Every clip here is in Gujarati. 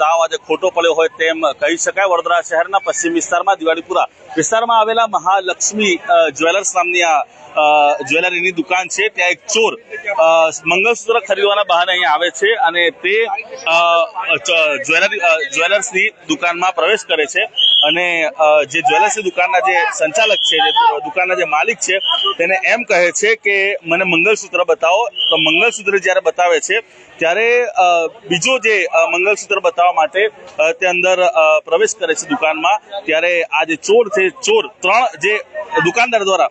દાવ આજે ખોટો પડ્યો હોય તેમ કહી શકાય. વડોદરા શહેરના પશ્ચિમ વિસ્તારમાં દિવાળીપુરા વિસ્તારમાં આવેલા મહાલક્ષ્મી જ્વેલર્સ નામની આ જ્વેલરીની દુકાન છે. ત્યાં એક ચોર મંગળસૂત્ર ખરીદવાના બહાને અહીંયા આવે છે અને તે જ્વેલરી જ્વેલર્સની દુકાનમાં પ્રવેશ કરે છે. અને જે જ્વેલર્સની દુકાનના જે સંચાલક છે દુકાનના જે માલિક છે, તેને એમ કહે છે કે મને મંગળસૂત્ર બતાવો. તો મંગળસૂત્ર જ્યારે બતાવે છે, ત્યારે બીજો જે મંગળસૂત્ર મંગળસૂત્ર બતાવવા માટે તે અંદર પ્રવેશ કરે છે દુકાનમાં. ત્યારે આ જે ચોર છે, ચોર ત્રણ જે દુકાનદાર દ્વારા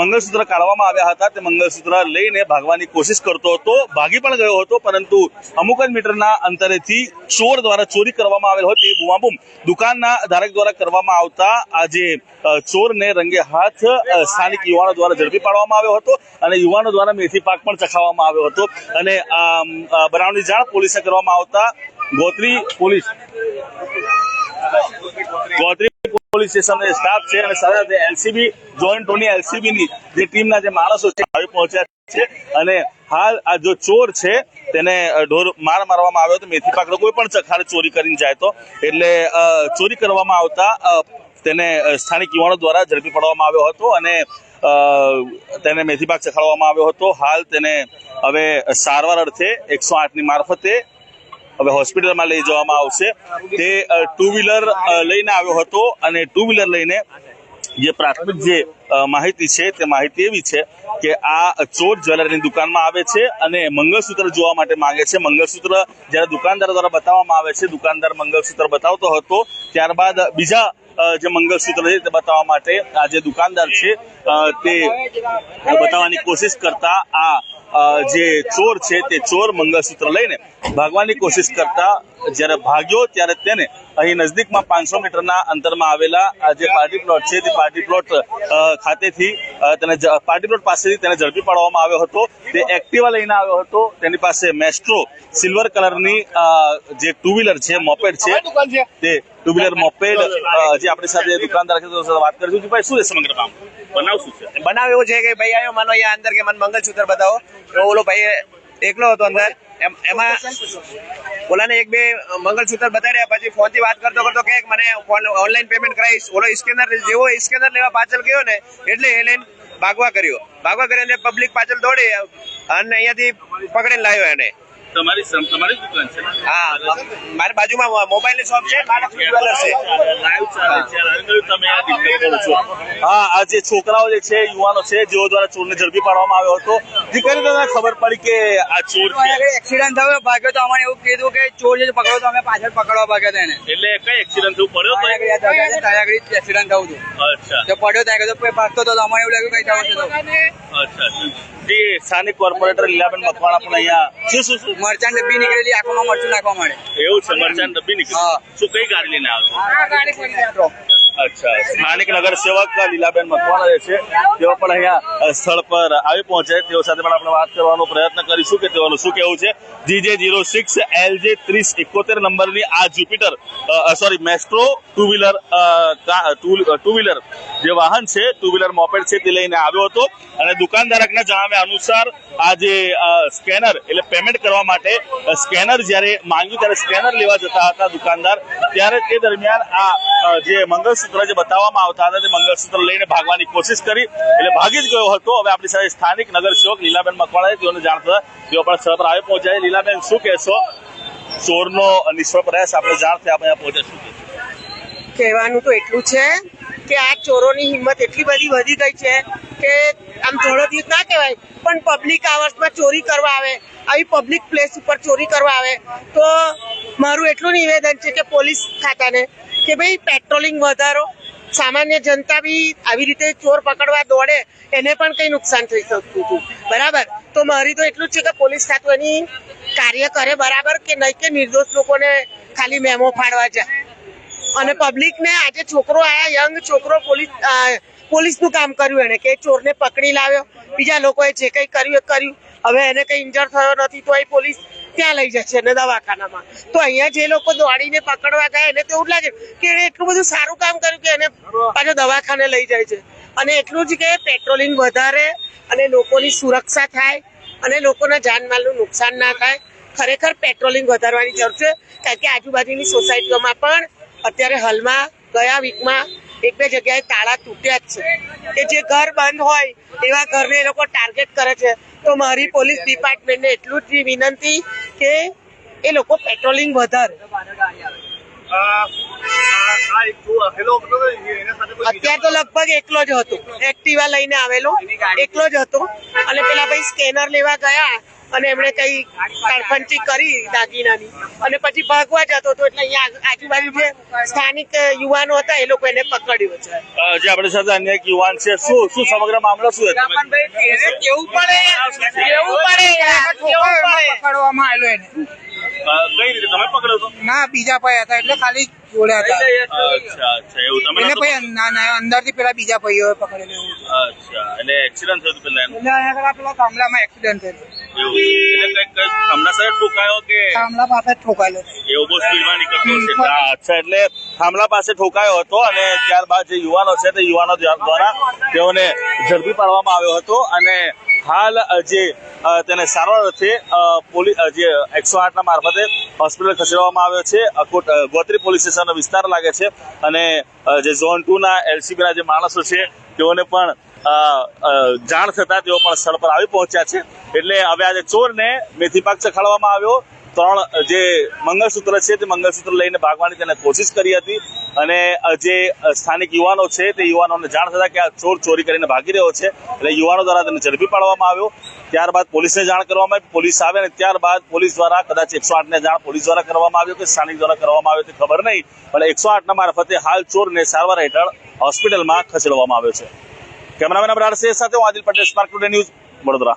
મંગળસૂત્ર કાઢવામાં આવ્યા હતા, તે મંગળસૂત્ર લઈને ભાગવાની કોશિશ કરતો હતો, ભાગી પણ ગયો હતો, પરંતુ અમુક જ મીટરના અંતરેથી ચોર દ્વારા ચોરી કરવામાં આવેલ હોય તે બુમાબુમ દુકાનના ધારક દ્વારા કરવામાં આવતા આજે ચોરને રંગે હાથ સ્થાનિક યુવાનો દ્વારા ઝડપી પાડવામાં આવ્યો હતો અને યુવાનો દ્વારા મેથી પાક પણ ચખાવવામાં આવ્યો હતો. અને બનાવની જાણ પોલીસે કરવામાં આવતા Gotri police. Gotri police station staff છે અને સાથે સાથે એલસીબી જોઈન્ટ ટોની એલસીબી ની જે ટીમના જે માણસો છે, આવી પહોંચ્યા છે. અને હાલ આ જો ચોર છે, તેને ઢોર માર મારવામાં આવ્યો હતો. મેથી પાકડો કોઈ પણ ચખાડે ચોરી કરીને જાય તો. એટલે ચોરી કરવામાં આવતા તેને સ્થાનિક યુવાનો દ્વારા ઝડપી પાડવામાં આવ્યો હતો અને તેને મેથી પાક ચખાડવામાં આવ્યો હતો. હાલ તેને હવે સારવાર અર્થે એકસો આઠની મારફતે હવે હોસ્પિટલમાં લઈ જવામાં આવશે. તે ટુ વ્હીલર લઈને આવ્યો હતો અને ટુ વ્હીલર લઈને જે પ્રાથમિક જે માહિતી છે તે માહિતી એવી છે કે આ ચોર જ્વેલરની દુકાનમાં આવે છે અને મંગળસૂત્ર જોવા માટે માંગે છે. મંગળસૂત્ર જ્યારે દુકાનદાર દ્વારા બતાવવામાં આવે છે, દુકાનદાર મંગળસૂત્ર બતાવતો હતો, ત્યારબાદ બીજા જે મંગળસૂત્ર છે તે બતાવવા માટે આ જે દુકાનદાર છે તે બતાવવાની કોશિશ કરતા આ જે ચોર છે તે ચોર મંગળસૂત્ર લઈને ભાગવાની કોશિશ કરતા જ્યારે ભાગ્યો ત્યારે તેને અહીં નજદીકમાં પાંચસો મીટરના અંતરમાં આવેલા જે પાર્ટી પ્લોટ છે તે પાર્ટી પ્લોટ ખાતેથી તેને પાર્ટી પ્લોટ પાસેથી તેને ઝડપી પાડવામાં આવ્યો હતો. તે એક્ટિવા લઈને આવ્યો હતો. તેની પાસે મેસ્ટ્રો સિલ્વર કલરની જે ટુ વ્હીલર છે મોપેડ છે. તે ટુ વ્હીલર મોપેડ જે આપણી સાથે દુકાનદાર છે સાથે વાત કરીશું કે ભાઈ શું છે સમગ્ર કામ? બનાવ શું છે બનાવ એવો છે કે ભાઈ આવ્યો માનો અહીંયા અંદર કે મને મંગલસૂત્ર બતાવો. તો ઓલો ભાઈ એકલો હતો અંદર. એમ- એમાં ઓલાને એક બે મંગલસૂત્ર બતાડ્યા પછી ફોનથી વાત કરતો કરતો કે મને ઓનલાઈન પેમેન્ટ કરાવીશ. ઓલો સ્કેનર જેવો સ્કેનર લેવા પાછળ ગયો ને એટલે એ લઈને ભાગવા કર્યો. ભાગવા કરીને પબ્લિક પાછળ દોડી અને અહીંયાથી પકડીને લાવ્યો એને. તમારી તમારી દુકાન છે? હા મારી બાજુમાં મોબાઈલની શોપ છે મહાલક્ષ્મી જ્વેલર્સ છે. લાઈવ ચાલે છે. અને તમે આ ડિટેલ કરો છો? હા આ જે છોકરાઓ જે છે યુવાનો છે જેઓ દ્વારા ચોરને ઝડપી પાડવામાં આવ્યો હતો દીકરી કરી તમને ખબર પડી કે આ ચોર છે. એક્સિડન્ટ થયો ભાગ્યો તો અમને એવું કીધું કે ચોર છે પકડો તો અમે પાછળ પકડવા ભાગ્યા તેને. એટલે કઈ એક્સિડન્ટ થયું? પડ્યો તો ત્યાં એક્સિડન્ટ થયું હતું. અચ્છા. તો પડ્યો ત્યાં તો કોઈ ભાગતો હતો તો અમને એવું લાગ્યું કઈ થયું છે અચ્છા અચ્છા. જે સ્થાનિક કોર્પોરેટર લીલાબેન મકવાણા પણ અહીંયા શું શું શું? મરચાં ડબ્બી નીકળેલી આંખોમાં મરચું નાખવા મળે. એવું છે મરચાં ડબ્બી નીકળે. શું કઈ ગાડી લઈને અચ્છા સ્થાનિક નગર સેવક લીલાબેન મકવાણા છે તેઓ પણ અહીંયા સ્થળ પર આવી પહોંચે. તેઓ સાથે પણ આપણે વાત કરવાનો પ્રયત્ન કરીશું કે તેઓનું શું કેવું છે. જીજે જીરો સિક્સ એલજે ત્રીસ એકોતેર નંબરની આ Jupiter sorry Maestro two wheeler two wheeler જે વાહન છે ટુ વ્હીલર મોપેડ છે તે લઈને આવ્યો હતો. અને દુકાનદારકના જણાવ્યા અનુસાર આ જે સ્કેનર એટલે પેમેન્ટ કરવા માટે સ્કેનર જ્યારે માંગ્યું ત્યારે સ્કેનર લેવા જતા હતા દુકાનદાર. ત્યારે તે દરમિયાન આ જે મંગળસૂત્ર જે બતાવવામાં આવતા હતા તે મંગળસૂત્ર લઈને ભાગવાની કોશિશ કરી. એટલે ભાગી જ ગયો હતો. હવે આપણી સાથે સ્થાનિક નગર સેવક લીલાબેન મકવાણા તેઓને જાણ થતા તેઓ પણ સ્થળ પર આવી પહોંચ્યા લીલાબેન, શું કહેશો? ચોરનો નિષ્ફળ પ્રયાસ આપણે જાણ થયા, આપણે પહોંચ્યા. શું કહેવાનું તો એટલું છે કે આ ચોરોની હિંમત એટલી બધી વધી ગઈ છે કે આમ દિવસ ના કહેવાય, પણ પબ્લિક આવર્સમાં ચોરી કરવા આવે, આવી પબ્લિક પ્લેસ ઉપર ચોરી કરવા આવે, તો મારું એટલું નિવેદન છે કે પોલીસ ખાતાને કે ભાઈ પેટ્રોલિંગ વધારો, સામાન્ય જનતા બી આવી રીતે ચોર પકડવા દોડે, એને પણ કઈ નુકસાન થઈ શકતું હતું. બરાબર? તો મારી તો એટલું જ છે કે પોલીસ ખાતું એની કાર્ય કરે બરાબર કે નહીં કે નિર્દોષ લોકોને ખાલી મેમો ફાડવા જાય. અને પબ્લિક ને આજે છોકરો આયા યંગ છોકરો પોલીસ પોલીસનું કામ કર્યું એને કે ચોરને પકડી લાવ્યો. બીજા લોકોએ જે કઈ કર્યું કર્યું. હવે એને કઈ ઇન્જર થયો નથી, તો એ પોલીસ ત્યાં લઈ જશે ને દવાખાનામાં. તો અહીંયા જે લોકો દોડીને પકડવા ગયા, એને તો એવું લાગે કે એને એટલું બધું સારું કામ કર્યું કે એને પાછો દવાખાને લઈ જાય છે. અને એટલું જ કે પેટ્રોલિંગ વધારે અને લોકોની સુરક્ષા થાય અને લોકોના જાનમાલનું નુકસાન ના થાય. ખરેખર પેટ્રોલિંગ વધારવાની જરૂર છે. કારણ કે આજુબાજુની સોસાયટીઓમાં પણ અત્યારે હાલમાં ગયા વીકમાં એક બે જગ્યાએ તાળા તૂટ્યા જ છે. કે જે ઘર બંધ હોય એવા ઘરને એ લોકો ટાર્ગેટ કરે છે. તો મારી પોલીસ ડિપાર્ટમેન્ટને એટલું જ વિનંતી કે એ લોકો પેટ્રોલિંગ વધારે. અત્યારે તો લગભગ એકલો જ હતો. એક્ટિવા લઈને આવેલો. એકલો જ હતો. અને પેલા ભાઈ સ્કેનર લેવા ગયા. અને એમણે કઈ તડફંચી કરી દાગીનાની. અને પછી ભાગવા જતો હતો એટલે અહીંયા આજુબાજુ જે સ્થાનિક યુવાનો હતા એ લોકો એને પકડ્યો છે. જે આપણી સાથે અન્ય એક યુવાન છે શું શું સમગ્ર મામલો શું હતો કેવું પડે? કેવું પડે? પકડવામાં આવેલો એને. કઈ રીતે? તમે પકડ્યો તો ના બીજા ભાઈ હતા એટલે ખાલી જોડ્યા હતા. અચ્છા અચ્છા એવું તમે એટલે ભાઈ ના ના અંદરથી પેલા બીજા ભાઈઓ પકડેલો. અચ્છા એટલે એક્સિડન્ટ થયું પેલા એટલે પેલા ગામડામાં એક્સિડન્ટ થયેલો. એવું એટલે કંઈક ઠોકાયો કે? કામલા પાસે ઠોકાયેલો એવું બહુ સ્પીડમાં નીકળતો છે અચ્છા એટલે થાંભલા પાસે ઠોકાયો હતો અને ત્યારબાદ જે યુવાનો છે તે યુવાનો દ્વારા તેઓને ઝડપી પાડવામાં આવ્યો હતો. અને હાલ જે તેને સારવાર અર્થે પોલીસ જે એકસો આઠના મારફતે હોસ્પિટલ ખસેડવામાં આવ્યો છે. અકોટ ગોત્રી પોલીસ સ્ટેશનનો વિસ્તાર લાગે છે. અને જે ઝોન ટુ ના LCB ના જે માણસો છે તેઓને પણ જાણ થતા તેઓ પણ સ્થળ પર આવી પહોંચ્યા છે. એટલે હવે આજે ચોરને મેથી પાક ચખાડવામાં આવ્યો. ત્રણ, જે મંગળસૂત્ર છે તે મંગળસૂત્ર લઈને ભાગવાની તેને કોશિશ કરી હતી. અને જે સ્થાનિક યુવાનો છે તે યુવાનોને જાણ થતા કે આ ચોર ચોરી કરીને ભાગી રહ્યો છે. એટલે યુવાનો દ્વારા તેને ઝડપી પાડવામાં આવ્યો. ત્યારબાદ પોલીસને જાણ કરવામાં આવી. પોલીસ આવે અને ત્યારબાદ પોલીસ દ્વારા કદાચ એકસો આઠને જાણ પોલીસ દ્વારા કરવામાં આવ્યો કે સ્થાનિક દ્વારા કરવામાં આવ્યો તે ખબર નહીં. પણ એકસો આઠના મારફતે હાલ ચોરને સારવાર હેઠળ હોસ્પિટલમાં ખસેડવામાં આવ્યો છે. કેમેરામેન અબરાર સાથે હું Adil Patel Spark Today News Vadodara.